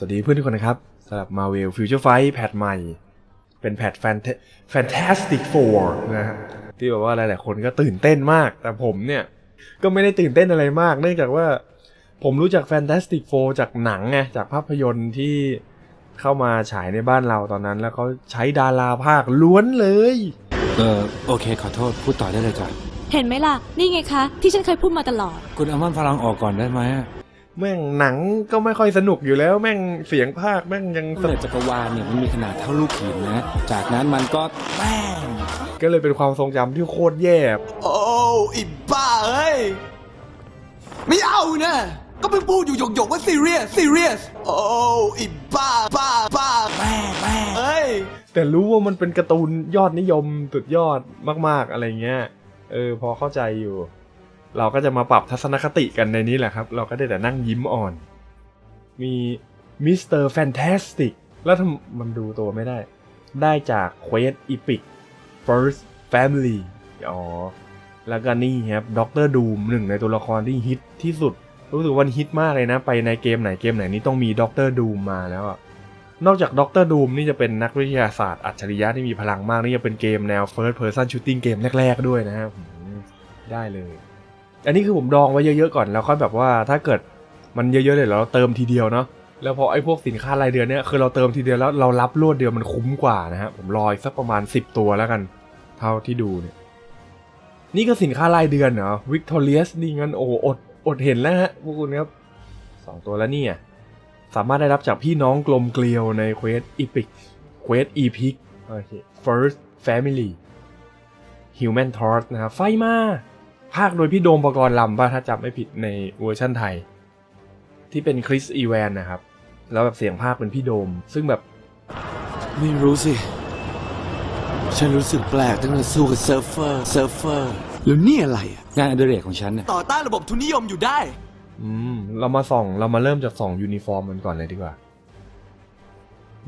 สวัสดีเพื่อนทุกคนนะครับสำหรับ Marvel Future Fight แพทใหม่ เป็นแพท Fant- Fantastic Four นะฮะที่แบบว่าหลายๆคนก็ตื่นเต้นมาก แต่ผมเนี่ย ก็ไม่ได้ตื่นเต้นอะไรมาก เนื่องจากว่าผมรู้จัก Fantastic Four จากหนังไงจากภาพยนตร์ที่เข้ามาฉายในบ้านเราตอนนั้น แล้วเขาใช้ดาราภาคล้วนเลย เออโอเค ขอโทษพูดต่อได้เลยจ้ะเห็นไหมล่ะ นี่ไงคะ ที่ฉันเคยพูดมาตลอด คุณเอามันพลังออกก่อนได้ไหม แม่งหนังก็ไม่ค่อยสนุกอยู่แล้ว แม่งเสียงภาคแม่งยังสเปินุดกจักรวาลเนี่ยมันมีขนาดเท่าลูกหินนะ จากนั้นมันก็แป้งก็เลยเป็นความทรงจำที่โคตรแย่โอ้อีบ้าเอ้ยไม่เอานะก็เพิ่งพูดอยู่หยกๆว่าซีเรียสซีเรียสโอ้อีบ้าบ้าบ้าแม่แม่เอ้ยแต่รู้ว่ามันเป็นการ์ตูนยอดนิยมสุดยอดมาก ๆอะไรเงี้ยเออพอเข้าใจอยู่ เราก็จะมาปรับทัศนคติกันในนี้แหละครับ เราก็ได้แต่นั่งยิ้มอ่อน มีมิสเตอร์แฟนตาสติกแล้วทำมันดูตัวไม่ได้ ได้จากเควสอีพิก First Family อ๋อ แล้วก็นี่ครับด็อกเตอร์ดูมหนึ่งในตัวละครที่ฮิตที่สุด รู้สึกว่าฮิตมากเลยนะ ไปในเกมไหนเกมไหนนี่ต้องมีด็อกเตอร์ดูมมาแล้วอะนอกจากด็อกเตอร์ดูมนี่จะเป็นนักวิทยาศาสตร์อัจฉริยะที่มีพลังมาก นี่จะเป็นเกมแนว First Person Shooting เกมแรก ๆ ด้วยนะครับได้เลย อันนี้คือผมดองไว้เยอะๆก่อนแล้วค่อยแบบว่าถ้าเกิดมันเยอะๆเลยเราเติมทีเดียวเนาะแล้วพอไอ้พวกสินค้ารายเดือนเนี่ยคือเราเติมทีเดียวแล้วเรารับรวดเดียวมันคุ้มกว่านะฮะผมรออีกสักประมาณ 10 ตัวแล้วกัน เท่าที่ดูเนี่ยนี่ก็สินค้ารายเดือนเหรอ Victorious นี่งั้นโอ้อดอดเห็นแล้วฮะพวกคุณครับสองตัวแล้วเนี่ยสามารถได้รับจากพี่น้องกลมเกลียวในเควสอีพิกเควสอีพิกโอเค first family human torch นะครับไฟมา ภาคโดยพี่โดมปกรณ์ลำป่ะถ้าจำไม่ผิดในเวอร์ชั่นไทย ที่เป็นคริสอีแวนนะครับ แล้วแบบเสียงภาคเป็นพี่โดม ซึ่งแบบไม่รู้สิ ฉันรู้สึกแปลกตั้งแต่สู้กับเซิร์ฟเฟอร์ เซิร์ฟเฟอร์ แล้วนี่อะไรอะงานอดิเรกของฉันน่ะต่อต้านระบบทุนนิยมอยู่ได้ อืมเรามาส่องเรามาเริ่มจากส่องยูนิฟอร์มกันก่อนเลยดีกว่า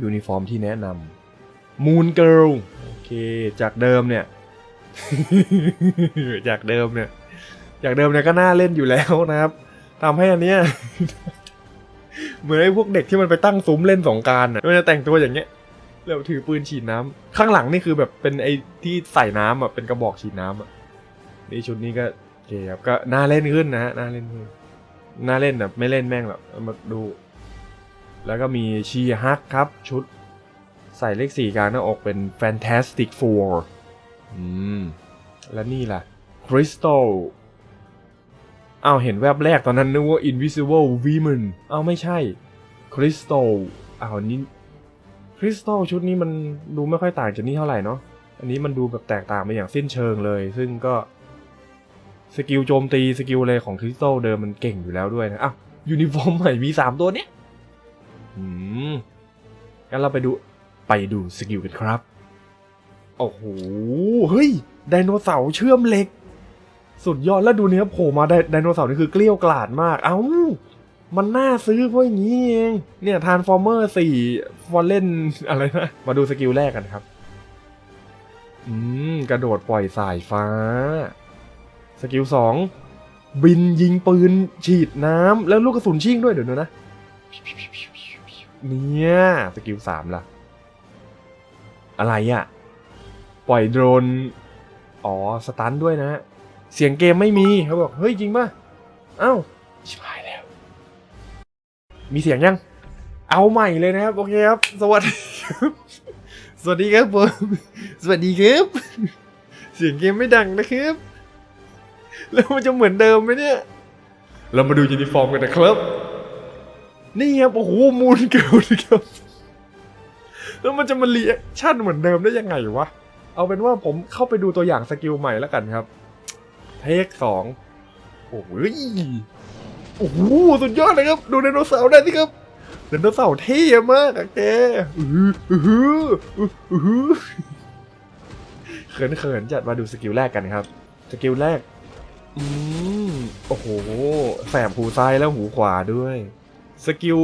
ยูนิฟอร์มที่แนะนำมูนเกิลโอเค จากเดิมเนี่ย จากเดิมเนี่ยจากเดิมเนี่ยก็น่าเล่นอยู่แล้วนะครับทำให้อันเนี้ยเหมือนไอ้พวกเด็กที่มันไปตั้งซุ้มเล่นสงการอะมันจะแต่งตัวอย่างเงี้ยแล้วถือปืนฉีดน้ำข้างหลังนี่คือแบบเป็นไอ้ที่ใส่น้ำอะเป็นกระบอกฉีดน้ำอะนี่ชุดนี้ก็โอเคครับก็น่าเล่นขึ้นนะฮะน่าเล่นขึ้นน่าเล่นแบบไม่เล่นแม่งหรอกมาดู แล้วก็มีชีฮักครับชุดใส่เลขสี่กลางหน้าอกเป็น Fantastic Four อืม แล้วนี่ล่ะ Crystal อ้าเห็นแวบแรกตอนนั้นนึกว่า Invisible Women อ้าไม่ใช่ Crystal อ้านี่ Crystal ชุดนี้มันดูไม่ค่อยต่างจากนี่เท่าไหร่เนาะอันนี้มันดูแบบแตกต่างไปอย่างสิ้นเชิงเลย ซึ่งก็สกิลโจมตีสกิลอะไรของคริสตัลเดิมมันเก่งอยู่แล้วด้วยนะอ้าวยูนิฟอร์มใหม่มี3ตัวเนี้ยอืมงั้นเราไปดูไปดูสกิลกันครับ โอ้โห เฮ้ย ไดโนเสาร์เชื่อมเหล็ก สุดยอดแล้วดูเนี้ยโผล่มาไดไดโนเสาร์นี่คือเกลี้ยวกล่อดมาก เอ้า มันน่าซื้อเพราะอย่างนี้เอง เนี่ยทานฟอร์เมอร์สี่ฟอลเล่นอะไรนะ มาดูสกิลแรกกันครับ อืม กระโดดปล่อยสายฟ้า สกิลสองบินยิงปืนฉีดน้ำแล้วลูกกระสุนชิ่งด้วยเดี๋ยวนะ เนี่ย สกิลสามล่ะ อะไรอะ่ะ ปล่อยโดรน อ๋อ สตันด้วยนะ เสียงเกมไม่มีเขาบอก เฮ้ย จริงป่ะ เอ้า ชิบหายแล้ว มีเสียงยัง เอาใหม่เลยนะครับ โอเคครับ สวัสดีครับ สวัสดีครับผม สวัสดีครับ เสียงเกมไม่ดังนะครับ แล้วมันจะเหมือนเดิมไหมเนี่ย เรามาดูยูนิฟอร์มกันนะครับ นี่ครับ โอ้โห มูนเกิลนะครับแล้วมันจะมาเรียกชั่นเหมือนเดิมได้ยังไงวะ เอาเป็นว่าผมเข้าไปดูตัวอย่างสกิลใหม่แล้วกันครับ เทคสองโอ้ยโอ้โหสุดยอดเลยครับ ดูไดโนเสาร์ได้สิครับไดโนเสาร์เท่มากอะแกอืออือหืออืออื้อหือเขินๆจัดมาดูสกิลแรกกันครับ สกิลแรก อืมโอ้โห แสบหูซ้ายแล้วหูขวาด้วย สกิล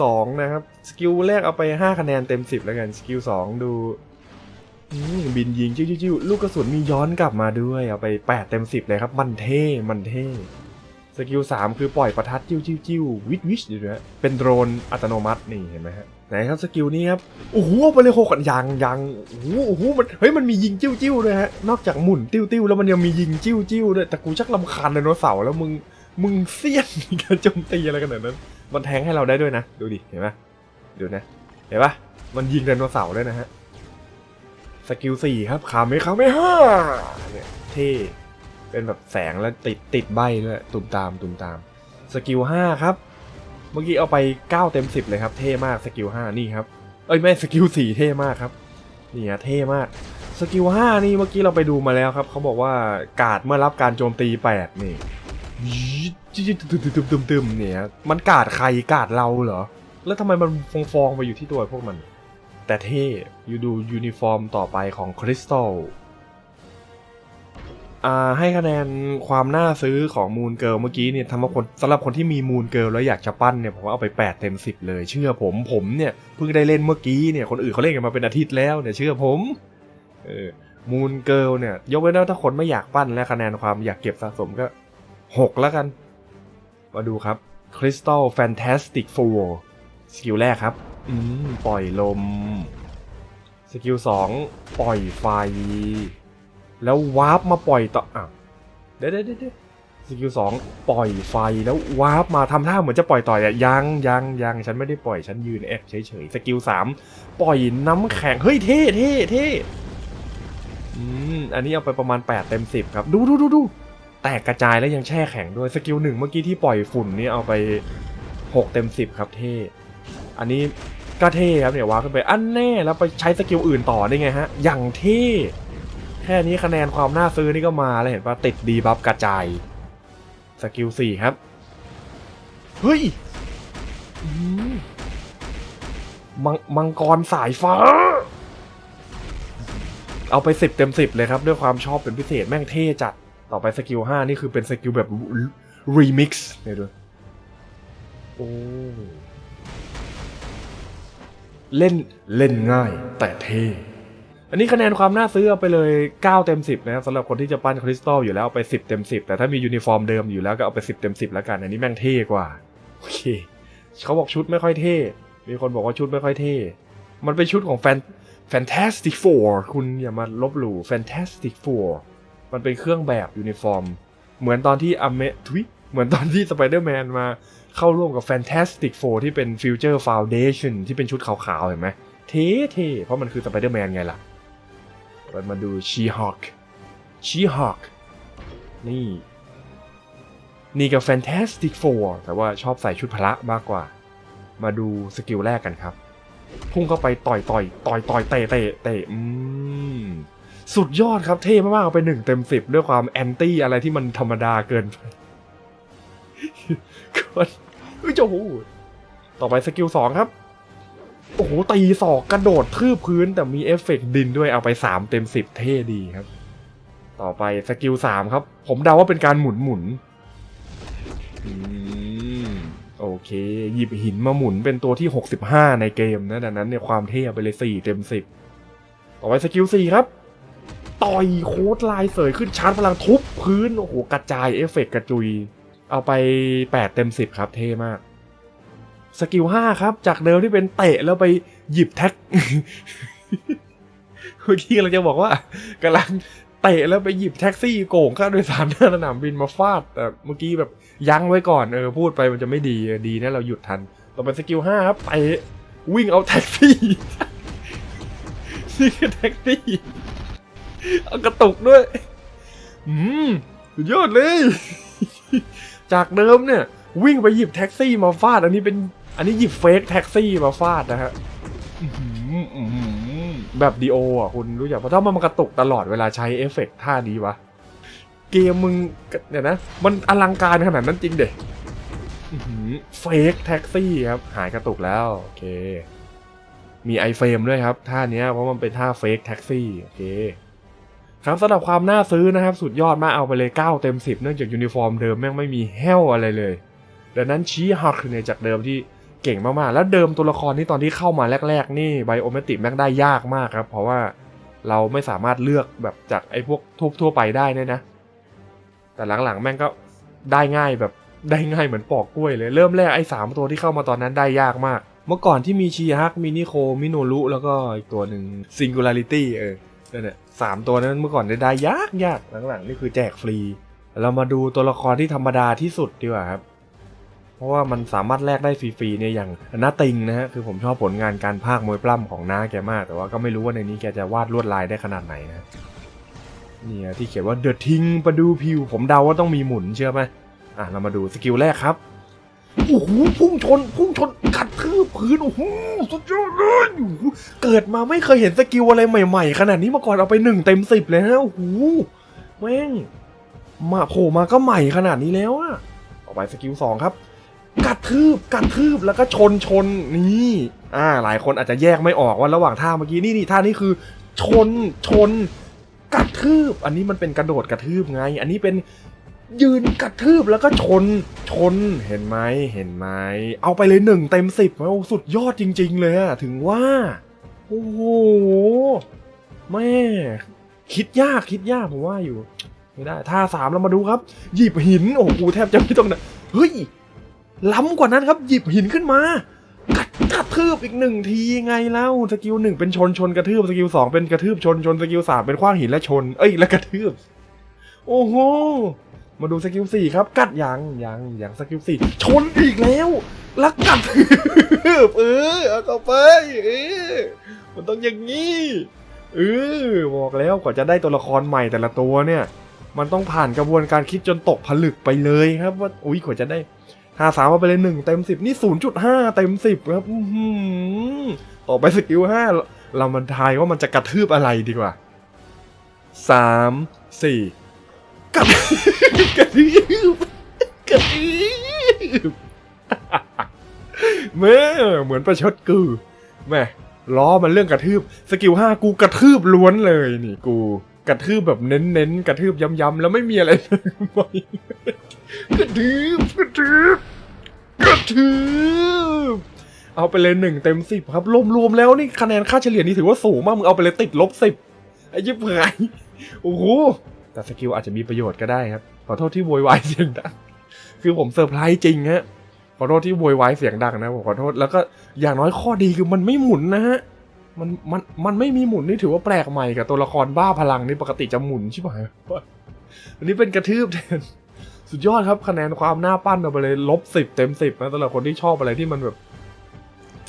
สองนะครับ สกิลแรกเอาไป5คะแนนเต็ม10แล้วกัน สกิลสองดู บินยิงจิ้วๆลูกกระสุนมีย้อนกลับมาด้วย เอาไป 8 เต็ม 10 เลยครับ มันเท่ มันเท่ สกิลสามคือปล่อยประทัดจิ้วจิ้วจิ้ววิชวิชอยู่นะเป็นโดรนอัตโนมัตินี่เห็นไหมฮะไหนครับสกิลนี้ครับโอ้โหไปเลยหกกันยังยังโอ้โหโอ้โหมันเฮ้ยมันมียิงจิ้วจิ้วด้วยฮะนอกจากหมุนติ้วติ้วแล้วมันยังมียิงจิ้วจิ้วด้วยแต่กูชักลำคาญไดโนเสาร์แล้วมึงมึงเสี้ยนการโจมตีอะไรขนาดนั้น มันแทงให้เราได้ด้วยนะ ดูดิเห็นปะดูนะเห็นปะมันยิงไดโนเสาร์ด้วยนะฮะ สกิลสี่ครับคาเมคาเมห้าเนี่ยเท่เป็นแบบแสงแล้วติดติดใบด้วยตุ่มตามตุ่มตาม สกิลห้าครับ เมื่อกี้เอาไป9เต็ม10เลยครับ เท่มากสกิลห้านี่ครับ เอ้ยไม่สกิลสี่เท่มากครับนี่ฮะเท่มากสกิลห้านี่เมื่อกี้เราไปดูมาแล้วครับเขาบอกว่ากาดเมื่อรับการโจมตี8นี่ตึมๆๆๆเนี่ยมันกาดใครกาดเราเหรอ แล้วทำไมมันฟองๆไปอยู่ที่ตัวพวกมัน แต่เท่อยู่ดูยูนิฟอร์มต่อไปของคริสตัลอ่าให้คะแนนความน่าซื้อของมูนเกิลเมื่อกี้เนี่ยทำมาคนสำหรับคนที่มีมูนเกิลแล้วอยากจะปั้นเนี่ยผมเอาไป 8 เต็ม 10 เลย เชื่อผมผมเนี่ยเพิ่งได้เล่นเมื่อกี้เนี่ยคนอื่นเขาเล่นกันมาเป็นอาทิตย์แล้วเนี่ยเชื่อผมเออมูนเกิลเนี่ยยกเว้นว่าถ้าคนไม่อยากปั้นและคะแนนความอยากเก็บสะสมก็ 6 แล้วกัน มาดูครับ Crystal Fantastic Four สกิลแรกครับ อืมปล่อยลม สกิลสองปล่อยไฟ แล้ววาร์ปมาปล่อยต่ออะเดี๋ยวเดี๋ยวเดี๋ยวสกิลสองปล่อยไฟแล้ววาร์ปมาทำท่าเหมือนจะปล่อยต่อยอะยังยังยังฉันไม่ได้ปล่อยฉันยืนแอบเฉยเฉยๆสกิลสามปล่อยน้ำแข็งเฮ้ยเท่เท่เท่อืมอันนี้เอาไปประมาณ 8 เต็ม 10 ครับ ดูดูดูดูแตกกระจายแล้วยังแช่แข็งด้วยสกิลหนึ่งเมื่อกี้ที่ปล่อยฝุ่นนี่เอาไป 6 เต็ม 10 ครับเท่ อันนี้ก็เท่ครับเนี่ยวางขึ้นไปอันแน่แล้วไปใช้สกิลอื่นต่อได้ไงฮะ อย่างเท่แค่นี้คะแนนความน่าซื้อนี่ก็มาแล้วเห็นปะติดดีบัฟกระจายสกิลสี่ครับ เฮ้ยมังมังกรสายฟ้า เอาไปสิบเต็มสิบเลยครับ ด้วยความชอบเป็นพิเศษแม่งเท่จัด ต่อไปสกิลห้านี่คือเป็นสกิลแบบรีมิกซ์เนี่ยดูโอ้ เล่นเล่นง่ายแต่เท่อันนี้คะแนนความน่าซื้อเอาไปเลย 9 เต็ม 10 นะครับสำหรับคนที่จะปั้นคริสตัลอยู่แล้วเอาไป 10 เต็ม 10 แต่ถ้ามียูนิฟอร์มเดิมอยู่แล้วก็เอาไป 10 เต็ม 10 แล้วกัน อันนี้แม่งเท่กว่า โอเค เขาบอกชุดไม่ค่อยเท่ มีคนบอกว่าชุดไม่ค่อยเท่ มันเป็นชุดของแฟน Fantastic Four คุณอย่ามาลบหลู่ Fantastic Four มันเป็นเครื่องแบบยูนิฟอร์ม เหมือนตอนที่อเมทุยเหมือนตอนที่สไปเดอร์แมนมา เข้าร่วมกับ Fantastic Four ที่เป็น Future Foundation ที่เป็นชุดขาวๆ เห็นไหมเท่เท่เพราะมันคือสไปเดอร์แมนไงล่ะ เรามาดูชีฮอคชีฮอคนี่ นี่กับ Fantastic Four แต่ว่าชอบใส่ชุดพละมากกว่า มาดูสกิลแรกกันครับ พุ่งเข้าไปต่อยต่อยต่อยต่อยเตะเตะเตะอืมสุดยอดครับเท่มากๆเอาไปหนึ่งเต็มสิบด้วยความแอนตี้อะไรที่มันธรรมดาเกินไป ก็เฮ้ยโจ้โหต่อไปสกิลสองครับ โอ้โห ตีศอกกระโดดทืบพื้นแต่มีเอฟเฟกต์ดินด้วยเอาไป3เต็ม10เท่ดีครับ ต่อไปสกิล3ครับ ผมเดาว่าเป็นการหมุนหมุนโอเค หยิบหินมาหมุนเป็นตัวที่ 65 ในเกมนะดังนั้นเนี่ยความเท่ไปเลย 4 เต็ม 10 ต่อไปสกิล 4 ครับ ต่อยโค้ดลายเสยขึ้นชาร์จพลังทุบพื้น โอ้โห กระจายเอฟเฟกต์กระจุย เอาไป 8 เต็ม 10 ครับ เท่มาก สกิลห้าครับ จากเดิมที่เป็นเตะแล้วไปหยิบแท็กเมื่อกี้เราจะบอกว่ากำลังเตะแล้วไปหยิบแท็กซี่โก่งค่าโดยสารหน้าสนามบินมาฟาดแต่เมื่อกี้แบบยั้งไว้ก่อนเออพูดไปมันจะไม่ดีดีนะเราหยุดทัน ต่อไปสกิลห้าครับไปวิ่งเอาแท็กซี่นี่คือแท็กซี่เอากระตุกด้วย อืมสุดยอดเลย จากเดิมเนี่ย วิ่งไปหยิบแท็กซี่มาฟาด อันนี้เป็นอันนี้หยิบเฟกแท็กซี่มาฟาดนะฮะแบบดีโออะคุณรู้จักเพราะถ้ามันกระตุกตลอดเวลาใช้เอฟเฟกต์ท่านี้วะ เกมมึงเนี่ยนะ มันอลังการขนาดนั้นจริงเด็เฟกแท็กซี่ครับ หายกระตุกแล้ว โอเค มีไอเฟรมด้วยครับ ท่าเนี้ยเพราะมันเป็นท่าเฟกแท็กซี่ โอเค ครับสำหรับความน่าซื้อนะครับ สุดยอดมากเอาไปเลย 9 เต็ม 10 เนื่องจากยูนิฟอร์มเดิมแม่งไม่มีแห้วอะไรเลย ดังนั้นชี้ฮักเนี่ยจากเดิมที่เก่งมากๆ แล้วเดิมตัวละครที่ตอนที่เข้ามาแรก ๆ นี่ไบโอเมตริกแม่งได้ยากมากครับ เพราะว่าเราไม่สามารถเลือกแบบจากไอ้พวกทุบทั่วไปได้เนี่ยนะ แต่หลังๆแม่งก็ได้ง่ายแบบได้ง่ายเหมือนปอกกล้วยเลย เริ่มแรกไอ้สามตัวที่เข้ามาตอนนั้นได้ยากมาก เมื่อก่อนที่มีชีฮักมินิโคมิโนรุแล้วก็อีกตัวหนึ่งซิง g ูลาริตี้เออ นั่นแหละสามตัวนั้นเมื่อก่อนได้ได้ยากยากหลังๆนี่คือแจกฟรี เรามาดูตัวละครที่ธรรมดาที่สุดดีกว่าครับ เพราะว่ามันสามารถแลกได้ฟรีๆเนี่ยอย่างนาติงนะฮะคือผมชอบผลงานการพากย์มวยปล้ำของน้าแกมาก แต่ว่าก็ไม่รู้ว่าในนี้แกจะวาดลวดลายได้ขนาดไหนนะเนี่ยที่เขียนว่าเดอะทิงประดูพิว ผมเดาว่าต้องมีหมุนเชื่อไหมอะเรามาดูสกิลแรกครับ โอ้โหพุ่งชน พุ่งชนกัดทืบพื้นโอ้โหสุดยอดเลยอ้โหเกิดมาไม่เคยเห็นสกิลอะไรใหม่ ๆ ขนาดนี้มาก่อนเอาไปหนึ่งเต็มสิบเลยฮะโอ้โหแม่งมาโผล่มาก็ใหม่ขนาดนี้แล้วอะต่อไปสกิลสองครับ กัดทืบกัดทืบแล้วก็ชนชนนี่อ่าหลายคนอาจจะแยกไม่ออกว่าระหว่างท่าเมื่อกี้นี่นี่ท่านี้คือ ชนชน กัดทืบ อันนี้มันเป็นกระโดดกระทืบไง อันนี้เป็น ยืนกระทืบแล้วก็ชน ชน เห็นไหมเห็นไหม เอาไปเลยหนึ่งเต็มสิบโอ้สุดยอดจริง ๆ เลยอะถึงว่า โอ้โห แม่ คิดยากคิดยากผมว่าอยู่ ไม่ได้ ท่าสามเรามาดูครับ หยิบหิน โอ้โหแทบจะไม่ต้องนะเฮ้ย ล้ำกว่านั้นครับ หยิบหินขึ้นมา กัดกระทืบอีกหนึ่งทีไงเล่า สกิลหนึ่งเป็นชนชนกระทืบ สกิลสองเป็นกระทืบชนชน สกิลสามเป็นขว้างหินและชน เอ้ย และกระทืบ โอ้โห มาดูสกิลสี่ครับ กัดยังยังยังสกิลสี่ชนอีกแล้วล้วกัดเออเอาเข้าไปเออมันต้องอย่างนี้เออบอกแล้วกว่าจะได้ตัวละครใหม่แต่ละตัวเนี่ย มันต้องผ่านกระบวนการคิดจนตกผลึกไปเลยครับ ว่าอุ้ยกว่าจะได้หาสามมาไปเลยหนึ่งเต็มสิบนี่ศูนย์จุดห้าเต็มสิบครับอือหือต่อไปสกิลห้าเรามันทายว่ามันจะกระทืบอะไรดีกว่าสามสี่ กระทืบกระทืบกระทืบแม่เหมือนประชดกูแม่ล้อมันเรื่องกระทืบ สกิลห้ากูกระทืบล้วนเลยนี่กู กระทืบแบบเน้นๆกระทืบย้ำๆแล้วไม่มีอะไรเลยกระทืบกระทืบกระทืบเอาไปเลยหนึ่งเต็มสิบครับรวมๆแล้วนี่คะแนนค่าเฉลี่ยนี่ถือว่าสูงมากมึงเอาไปเลยติดลบสิบไอ้ยิบหายโอ้โห แต่สกิลอาจจะมีประโยชน์ก็ได้ครับ ขอโทษที่โวยวายเสียงดัง คือผมเซอร์ไพรส์จริงฮะ ขอโทษที่โวยวายเสียงดังนะผมขอโทษ แล้วก็อย่างน้อยข้อดีคือมันไม่หมุนนะฮะ มันมันมันไม่มีหมุนนี่ถือว่าแปลกใหม่กับตัวละครบ้าพลังนี่ปกติจะหมุนใช่ไหมอันนี้เป็นกระทืบแทน สุดยอดครับคะแนนความหน้าปั้นเอาไปเลยลบสิบเต็มสิบนะสำหรับคนที่ชอบอะไรที่มันแบบ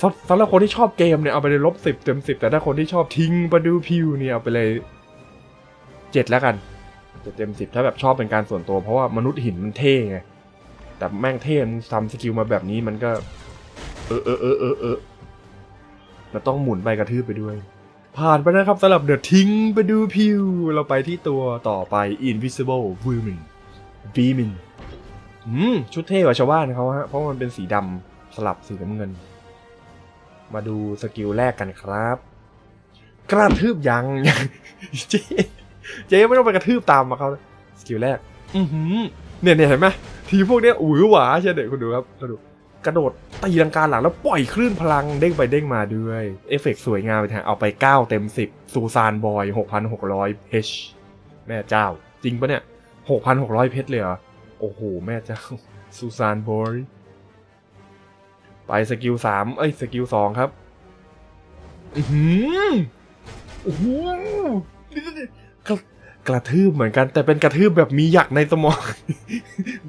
สำสำหรับคนที่ชอบเกมเนี่ยเอาไปเลยลบสิบเต็มสิบแต่ถ้าคนที่ชอบทิ้งประดูพิวเนี่ยเอาไปเลยเจ็ดแล้วกัน เจ็ดเต็มสิบถ้าแบบชอบเป็นการส่วนตัว เพราะว่ามนุษย์หินมันเท่ไง แต่แม่งเท่มันทำสกิลมาแบบนี้มันก็ เออเออเออเออเออมันต้องหมุนไปกระทืบไปด้วย ผ่านไปนะครับสำหรับเดอะทิ้งไปดูพิว เราไปที่ตัวต่อไป Invisible Women v m e n อืมชุดเท่กว่าชาวบ้านเขาฮะเพราะมันเป็นสีดำสลับสีน้ำเงิน มาดูสกิลแรกกันครับ กระทืบยังยังเจ๊ เจ๊ไม่ต้องไปกระทืบตามมาเขาสกิลแรก อือหือเนี่ยเนี่ยเห็นไหมทีมพวกเนี้ยอุ้ยหวาใช่เด็กคุณดูครับคุณดูกระโดดตีลังกาหลังแล้วปล่อยคลื่นพลังเด้งไปเด้งมาด้วยเอฟเฟกต์สวยงามไปทางเอาไป 9 เต็ม 10 ซูซานบอย 6,600เพชแม่เจ้า จริงปะเนี่ย 6,600 เพชรเลยเหรอ โอ้โห แม่เจ้า ซูซานบอย ไปสกิล 3 เอ้ย สกิล 2 ครับ อือหือโอ้โห กระทืบเหมือนกัน แต่เป็นกระทืบแบบมีหยักในสมอง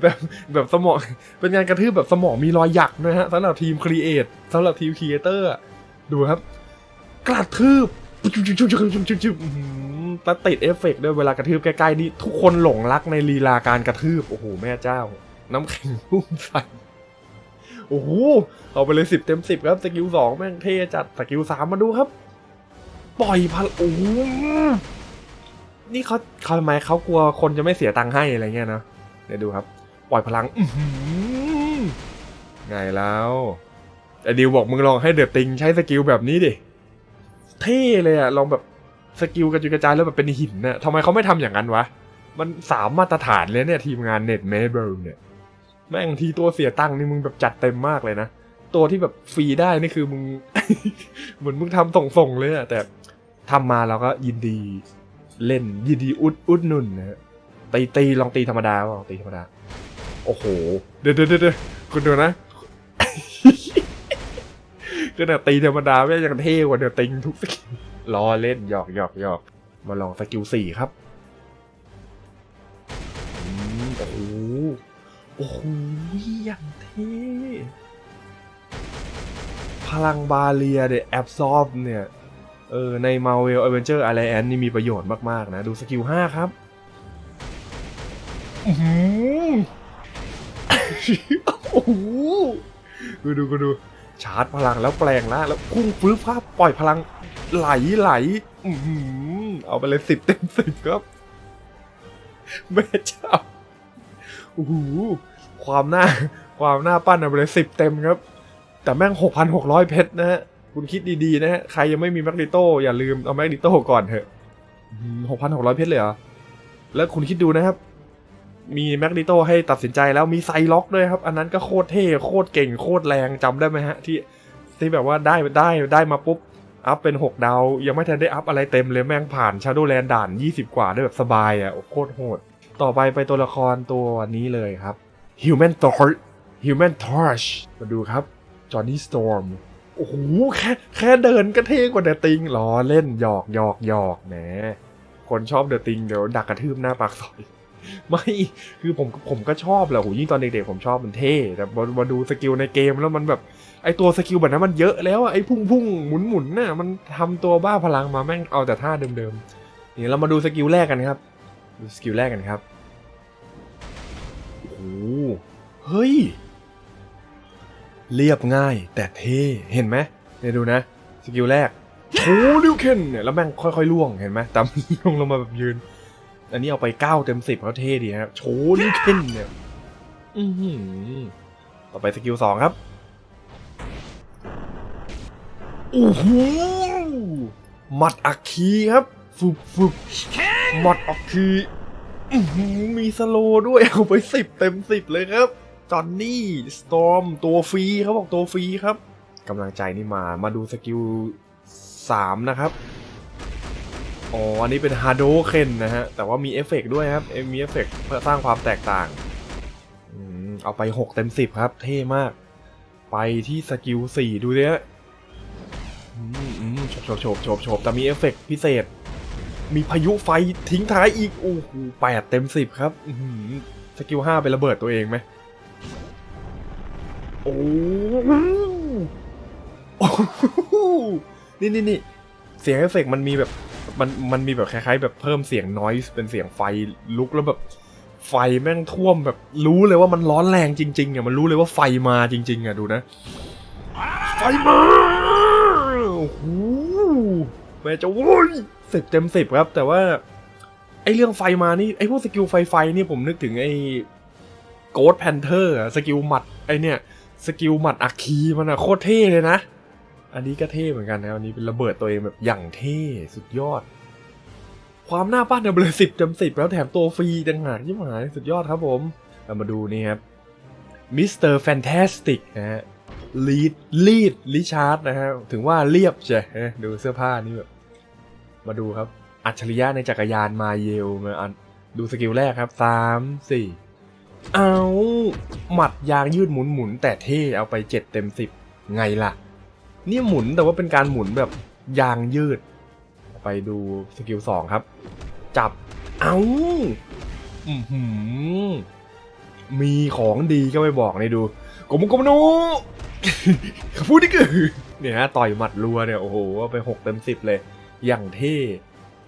แบบแบบสมอง เป็นการกระทืบแบบสมองมีรอยหยักนะฮะสำหรับทีมครีเอทสำหรับทีมครีเอเตอร์ดูครับ กระทืบแล้วติดเอฟเฟกด้วยเวลากระทืบใกล้ๆนี่ทุกคนหลงรักในลีลาการกระทืบ โอ้โห แม่เจ้า น้ำแข็งพุ่งใส่โอ้โหเอาไปเลยสิบเต็มสิบครับสกิลสองแม่งเท่จัดสกิลสามมาดูครับ ปล่อยพลโอ้ นี่เขาเขาทำไมเขากลัวคนจะไม่เสียตังค์ให้อะไรเงี้ยนะเดี๋ยวดูครับ ปล่อยพลังอื้อหือไงแล้วไอ้ดิวบอกมึงลองให้เดือดติงใช้สกิลแบบนี้ดิเท่เลยอะลองแบบสกิลกระจุยกระจายแล้วแบบเป็นหินน่ะทำไมเขาไม่ทำอย่างนั้นวะ มันสามมาตรฐานเลยเนี่ยทีมงานเน็ตเมเบิลเนี่ย แม่งทีตัวเสียตังค์นี่มึงแบบจัดเต็มมากเลยนะ ตัวที่แบบฟรีได้นี่คือมึง เหมือนมึงทำส่งๆเลยอะแต่ทำมาเราก็ยินดี เล่นยินดีอุดอุดนุ่นนะฮะตีตีลองตีธรรมดาลองตีธรรมดา โอ้โห เดี๋ยวเดี๋ยวเดี๋ยวคุณดูนะขนาดตีธรรมดาไม่ยังเท่กว่าเดี๋ยวติงทุกสกิลรอเล่นหยอกหยอกหยอกมาลองสกิลสี่ครับโอ้โหโอ้โหอย่างเท่พลังบาเลียเนี่ยแอบซอบเนี่ย เออใน Marvel Avenger Alliance นี่มีประโยชน์มากๆนะ ดูสกิล 5 ครับอื้อหือโอ้โหกูดูกูดูชาร์จพลังแล้วแปลงร่างแล้วพุ่งฟื้นภาพปล่อยพลังไหลไหลอื้อหือเอาไปเลยสิบเต็มสิบครับแม่เจ้าโอ้โหความหน้าความหน้าปั้นเอาไปเลยสิบเต็มครับ แต่แม่งหกพันหกร้อยเพชรนะฮะ คุณคิดดีๆ นะฮะ ใครยังไม่มีแมกนิโตอย่าลืมเอาแมกนิโตก่อนเถอะหกพันหกร้อยเพชรเลยเหรอ แล้วคุณคิดดูนะครับ มีแมกนิโตให้ตัดสินใจแล้วมีไซล็อกด้วยครับ อันนั้นก็โคตรเท่โคตรเก่งโคตรแรงจำได้ไหมฮะ ที่ที่แบบว่าได้ได้ได้มาปุ๊บ อัพเป็น 6 ดาว ยังไม่ทันได้อัพอะไรเต็มเลยแม่งผ่าน Shadowland ด่าน 20 กว่าได้แบบสบายอะโอ้โคตรโหด ต่อไปไปตัวละครตัวนี้เลยครับ Human Torch Human Torch มาดูครับจอห์นนี่สตอร์ม โอ้โหแค่แค่เดินก็เท่กว่าเดอะติงล้อเล่นหยอกหยอกหยอกแหมคนชอบเดอะติงเดี๋ยวดักกระทืบหน้าปากซอยไม่คือผมผมก็ชอบแหละโหยิ่งตอนเด็กๆผมชอบมันเท่แต่มามาดูสกิลในเกมแล้วมันแบบไอตัวสกิลแบบนั้นมันเยอะแล้วไอพุ่งพุ่งหมุนหมุนน่ะมันทำตัวบ้าพลังมาแม่งเอาแต่ท่าเดิมๆนี่เรามาดูสกิลแรกกันครับ ดูสกิลแรกกันครับโอ้เฮ้ย เรียบง่ายแต่เท่เห็นไหมเนี่ยดูนะสกิลแรกโชลิวเคนเนี่ยแล้วแม่งค่อยๆล่วงเห็นไหมตามลงลงมาแบบยืน อันนี้เอาไปเก้าเต็มสิบเขาเท่ดีนะครับโชลิวเคนเนี่ยอือหือต่อไปสกิลสองครับโอ้โหหมัดอัคคีครับฟุบฟุบหมัดอัคคีมีสโลด้วยเอาไปสิบเต็มสิบเลยครับ จอนนี่สตอมตัวฟรีเขาบอกตัวฟรีครับกำลังใจนี่มามาดูสกิลสามนะครับ อ๋อ อันนี้เป็นฮาร์โดเคนนะฮะ แต่ว่ามีเอฟเฟกต์ด้วยครับ มีเอฟเฟกต์เพื่อสร้างความแตกต่างอเอาไปหกเต็มสิบครับ เท่มาก ไปที่สกิลสี่ดูเนี้ยโฉบโฉบโฉบโฉบแต่มีเอฟเฟกต์พิเศษ มีพายุไฟทิ้งท้ายอีก โอ้โหแปดเต็มสิบครับสกิลห้าเป็นระเบิดตัวเองไหม โอ้โหนี่นี่นี่เสียงเอฟเฟกต์มันมีแบบ มันมันมีแบบคล้ายๆ แบบเพิ่มเสียงนอยส์เป็นเสียงไฟลุกแล้วแบบ ไฟแม่งท่วมแบบรู้เลยว่ามันร้อนแรงจริงๆอะมันรู้เลยว่าไฟมาจริง ๆอะดูนะ ไฟมาโอ้โหแม่จะโว้ยสิบเต็มสิบครับ แต่ว่า ไอเรื่องไฟมานี่ไอพวกสกิลไฟไฟนี่ผมนึกถึงไอโกดแพนเทอร์สกิลหมัดไอเนี่ย สกิลหมัดอัคคีมันอะโคตรเท่เลยนะ อันนี้ก็เท่เหมือนกันนะอันนี้เป็นระเบิดตัวเองแบบอย่างเท่สุดยอด ความหน้าปั้นเนี่ยเบลสิบจำสิบแล้วแถมตัวฟรีต่างหากยิ่งหายสุดยอดครับผมเรามาดูนี่ครับมิสเตอร์แฟนตาสติกนะฮะลีดลีดลิชาร์ดนะฮะถึงว่าเรียบใช่ไหมดูเสื้อผ้านี่แบบมาดูครับ อัจฉริยะในจักรยานมาเยลมาดูสกิลแรกครับสามสี่ เอาหมัดยางยืดหมุนหมุนแต่เท่เอาไปเจ็ดเต็มสิบไงล่ะ นี่หมุนแต่ว่าเป็นการหมุนแบบยางยืด ไปดูสกิลสองครับ จับเอาอือหือมีของดีก็ไม่บอกในดูกมุกมโนเขาพูดนี่คือเนี่ยฮะต่อยหมัดรัวเนี่ยโอ้โหไปหกเต็มสิบเลย อย่างเท่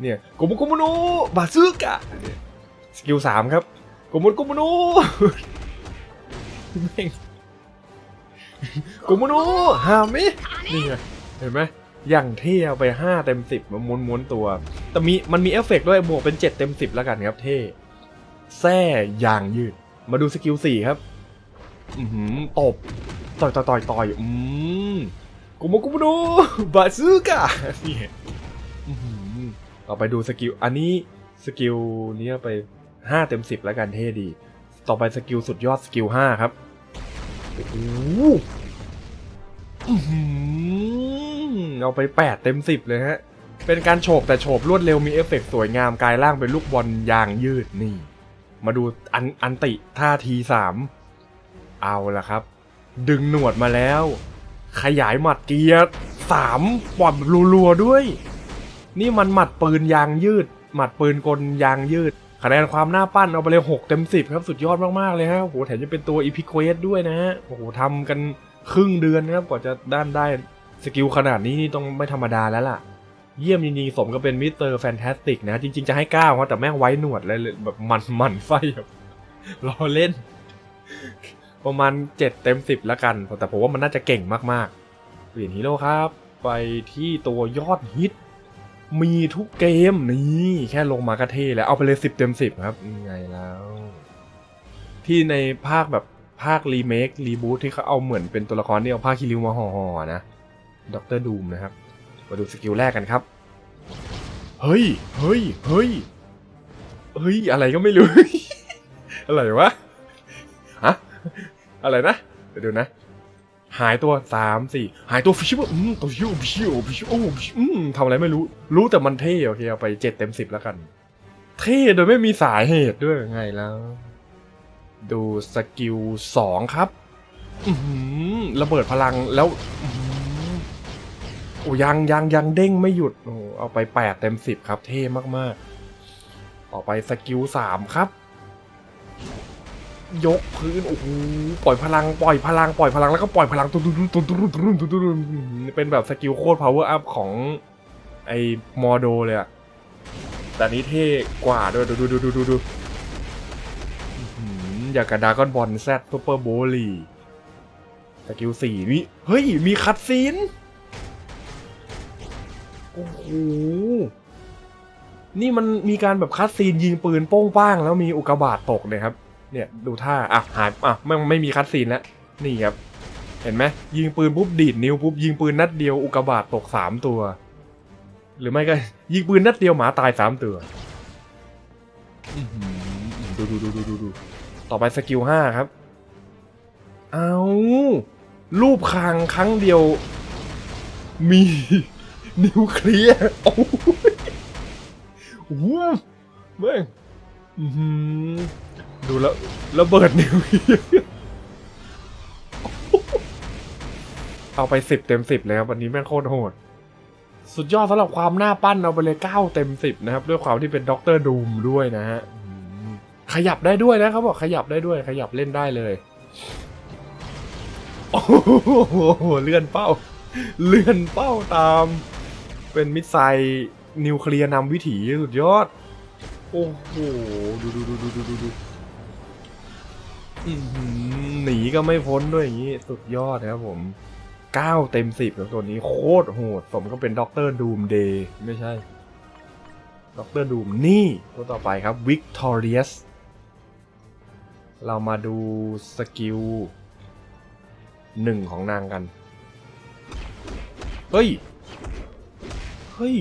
เนี่ยกมุกมโนบาซึกะสกิลสามครับ กมุนกมุโนแม่งกมุโนหามินี่ไงเห็นไหมอย่างเท่เอาไปห้าเต็มสิบมาม้วนม้วนตัว แต่มีมันมีเอฟเฟกด้วยบวกเป็นเจ็ดเต็มสิบแล้วกันครับเท่แท่ยางยืด มาดูสกิลสี่ครับ อือหือตบ ต่อยต่อยต่อยต่อยอืมกุโมกุมโนบาซึกะนี่อื้อหือต่อไปดูสกิล อันนี้สกิลนี้ไป ห้าเต็มสิบแล้วกันเท่ดี ต่อไปสกิลสุดยอดสกิลห้าครับ โอ้โหเอาไปแปดเต็มสิบเลยฮะ เป็นการโฉบแต่โฉบรวดเร็วมีเอฟเฟกต์สวยงามกายร่างเป็นลูกบอลยางยืดนี่ มาดูอันอันติท่าทีสามเอาละครับ ดึงหนวดมาแล้ว ขยายหมัดเกียร์สามปอยแบบรัวๆด้วย นี่มันหมัดปืนยางยืด หมัดปืนกลยางยืด คะแนนความน่าปั้นเอาไปเลยหกเต็มสิบครับ สุดยอดมาก ๆ เลยฮะโอ้โหแถมจะเป็นตัวอีพิเควสด้วยนะฮะโอ้โหทำกันครึ่งเดือนนะครับกว่าจะด้านได้สกิลขนาดนี้นี่ต้องไม่ธรรมดาแล้วล่ะ เยี่ยมจริงๆสมก็เป็นมิสเตอร์แฟนตาสติกนะ จริง ๆ จะให้เก้าครับแต่แม่งไว้หนวดเลยแบบมันมันไฟแบบรอเล่น ประมาณเจ็ดเต็มสิบแล้วกัน แต่ผมว่ามันน่าจะเก่งมากๆเปลี่ยนฮีโร่ครับ ไปที่ตัวยอดฮิต มีทุกเกมนี่แค่ลงมาก็เทแล้วเอาไปเลยสิบเต็มสิบครับยังไงแล้ว ที่ในภาคแบบภาครีเมครีบูทที่เขาเอาเหมือนเป็นตัวละครที่เอาผ้าคีริวมาห่อๆนะด็อกเตอร์ดูมนะครับ มาดูสกิลแรกกันครับ เฮ้ย เฮ้ย เฮ้ย เฮ้ย อะไรก็ไม่รู้ อะไรวะ ฮะ อะไรนะ เดี๋ยวดูนะ หายตัวสามสี่หายตัวฟิชชิวอืมตัวฟิชชิวฟิชชิวฟิชชิวโอ้ฟิชอืมทำอะไรไม่รู้ รู้แต่มันเท่โอเคเอาไปเจ็ดเต็มสิบแล้วกัน เท่โดยไม่มีสาเหตุด้วยไงแล้ว ดูสกิลสองครับ อือหือระเบิดพลังแล้วโอ้ยังยังยังเด้งไม่หยุดโอ้เอาไปแปดเต็มสิบครับ เท่มากๆ ต่อไปสกิลสามครับ ยกพื้นโอ้โหปล่อยพลังปล่อยพลังปล่อยพลังแล้วก็ปล่อยพลังตุ้นตุ้นตุ้นตุ้นตุ้นตุ้นตุ้นตุ้นเป็นแบบสกิลโคตรพาวเวอร์อัพของไอ้มอโดเลยอะแต่นี้เท่กว่าด้วยดูดูดูดูดูดูอยากกระดาก้อนบอลแซดซูเปอร์โบลีสกิลสี่นี่เฮ้ย มีคัดซีนโอ้โหนี่มันมีการแบบคัดซีนยิงปืนโป้งป้าง แล้วมีอุกกาบาตตกเนี่ยครับ เนี่ยดูท่าอะหายอะไม่ไม่มีคัดซีนแล้วนี่ครับ เห็นไหมยิงปืนปุ๊บดีดนิ้วปุ๊บยิงปืนนัดเดียวอุกบาตตกสามตัว หรือไม่ก็ยิงปืนนัดเดียวหมาตายสามตัวดูดูดูดูดูดูต่อไปสกิลห้าครับ เอารูปคางครั้งเดียว มีนิวเคลียร์โอ้โหโอ้โหแม่งอื้อหือ ดูแล้วระเบิดนิวเอาไปสิบเต็มสิบเลยครับวันนี้แม่งโคตรโหด สุดยอดสำหรับความหน้าปั้นเอาไปเลยเก้าเต็มสิบนะครับ ด้วยความที่เป็นด็อกเตอร์ดูมด้วยนะฮะขยับได้ด้วยนะเขาบอกขยับได้ด้วย ขยับเล่นได้เลยโอ้โหเลื่อนเป้า เลื่อนเป้าตาม เป็นมิสไซนิวเคลียร์นำวิถีสุดยอด โอ้โห ดูดูดูดูดูดู หนีก็ไม่พ้นด้วยอย่างนี้ สุดยอดนะครับผม 9 เต็ม 10แล้วตัวนี้โคตรโหด สมก็เป็นด็อกเตอร์ดูมเดย์ไม่ใช่ด็อกเตอร์ดูมนี่ตัวต่อไปครับวิกตอเรียสเรามาดูสกิลหนึ่งของนางกัน เฮ้ย เฮ้ย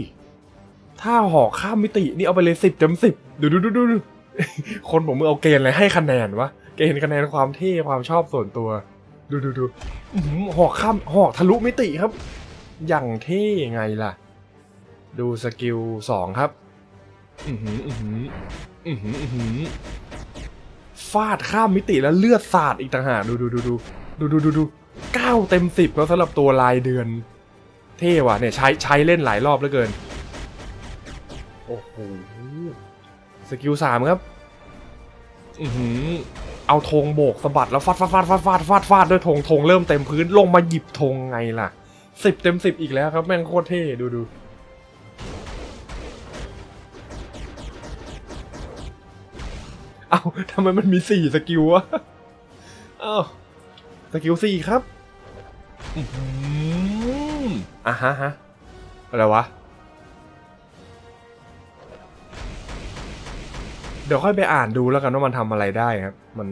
ถ้าหอกข้ามมิติ นี่เอาไปเลยสิบเต็มสิบดูดูดูดูดูคนผมมือเอาเกณฑ์อะไรให้คะแนนวะ เกณฑ์คะแนนความเท่ความชอบส่วนตัว ดูดูดูหอหอกข้ามหอกทะลุมิติครับ อย่างเท่ไงล่ะ ดูสกิลสองครับ อือหืออือหืออือหืออือหือฟาดข้ามมิติแล้วเลือดสาดอีกต่างหากดูดูดูดูดูดูดูดูเก้าเต็มสิบแล้วสำหรับตัวลายเดือน เท่ว่ะเนี่ยใช้ใช้เล่นหลายรอบเหลือเกิน โอ้โหสกิลสามครับ อือหือ เอาธงโบกสะบัดแล้วฟาดฟาดฟาดฟาดฟาดฟาดฟาดด้วยธงธงเริ่มเต็มพื้นลงมาหยิบธงไงล่ะสิบเต็มสิบอีกแล้วครับแม่งโคตรเท่ดูดูเอาทำไมมันมีสี่สกิลวะเอาสกิลสี่ครับ อือหืออะฮะฮะ อะไรวะ เดี๋ยวค่อยไปอ่านดูแล้วกันว่ามันทำอะไรได้ครับ มัน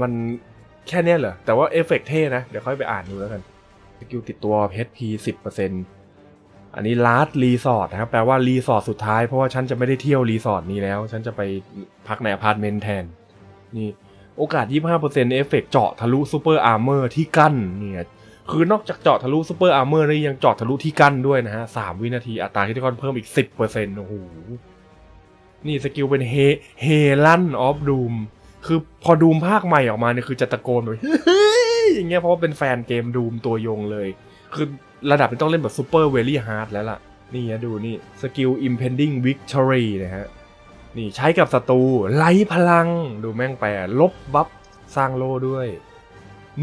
มันแค่เนี้ยเหรอ แต่ว่าเอฟเฟกต์เท่นะ เดี๋ยวค่อยไปอ่านดูแล้วกัน สกิลติดตัว HP 10%อันนี้ last resort นะครับ แปลว่ารีสอร์ทสุดท้าย เพราะว่าฉันจะไม่ได้เที่ยวรีสอร์ทนี้แล้ว ฉันจะไปพักในอพาร์ตเมนต์แทน นี่ โอกาส 25%เอฟเฟกต์เจาะทะลุซูเปอร์อาร์เมอร์ที่กั้น เนี่ย คือนอกจากเจาะทะลุซูเปอร์อาร์เมอร์นี่ยังเจาะทะลุที่กั้นด้วยนะฮะ3วินาทีอัตราคิดคอนเพิ่มอีก 10%โอ้โห นี่สกิลเป็นเฮเฮลันออฟดูมคือพอดูมภาคใหม่ออกมาเนี่ยคือจะตะโกนแบบเฮ้ยอย่างเงี้ยเพราะว่าเป็นแฟนเกมดูมตัวยงเลย คือระดับนี้ต้องเล่นแบบซูเปอร์เวลี่ฮาร์ดแล้วล่ะ นี่นะดูนี่สกิล impending victory นะฮะ นี่ใช้กับศัตรูไล่พลังดูแม่งแปลลบบัฟสร้างโลด้วย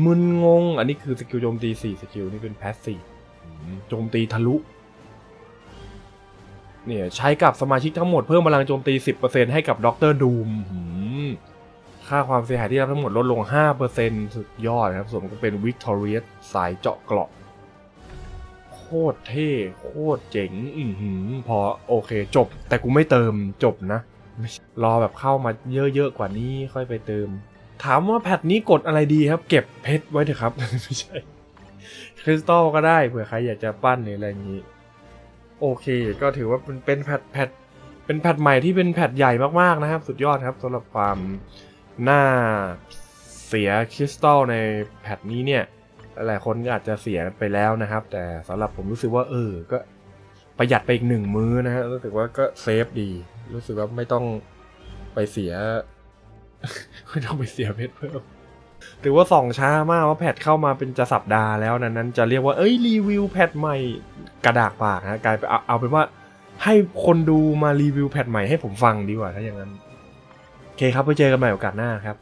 มึนงง อันนี้คือสกิลโจมตี4สกิลนี่เป็นแพสซีฟโจมตีทะลุ เนี่ยใช้กับสมาชิกทั้งหมดเพิ่มพลังโจมตี 10%ให้กับด็อกเตอร์ดูมค่าความเสียหายที่รับทั้งหมดลดลง 5%สุดยอดนะครับส่วนก็เป็นวิกตอเรียสสายเจาะเกราะโคตรเท่ โคตรเจ๋ง อือหือพอโอเคจบ แต่กูไม่เติมจบนะ รอแบบเข้ามาเยอะๆกว่านี้ค่อยไปเติม ถามว่าแพทนี้กดอะไรดีครับ เก็บเพชรไว้เถอะครับ ไม่ใช่คริสตัลก็ได้เผื่อใครอยากจะปั้นหรืออะไรอย่างนี้ โอเค ก็ถือว่าเป็นแพทแพทเป็นแพทใหม่ที่เป็นแพทใหญ่มากๆนะครับ สุดยอดครับสำหรับความน่าเสียคริสตัลในแพทนี้เนี่ย หลายๆคนก็อาจจะเสียไปแล้วนะครับ แต่สำหรับผมรู้สึกว่าเออก็ประหยัดไปอีกหนึ่งมื้อนะฮะรู้สึกว่าก็เซฟดี รู้สึกว่าไม่ต้องไปเสีย ไม่ต้องไปเสียเพชรเพิ่ม ถือว่าส่องช้ามากว่าแพทเข้ามาเป็นจะสัปดาห์แล้วนั้นนั้นจะเรียกว่าเอ้ยรีวิวแพทใหม่กระดากปากนะกลายไปนเอาเอาเป็นว่าให้คนดูมารีวิวแพทใหม่ให้ผมฟังดีกว่าถ้าอย่างนั้น โอเคครับไปเจอกันใหม่โอกาสหน้าครับ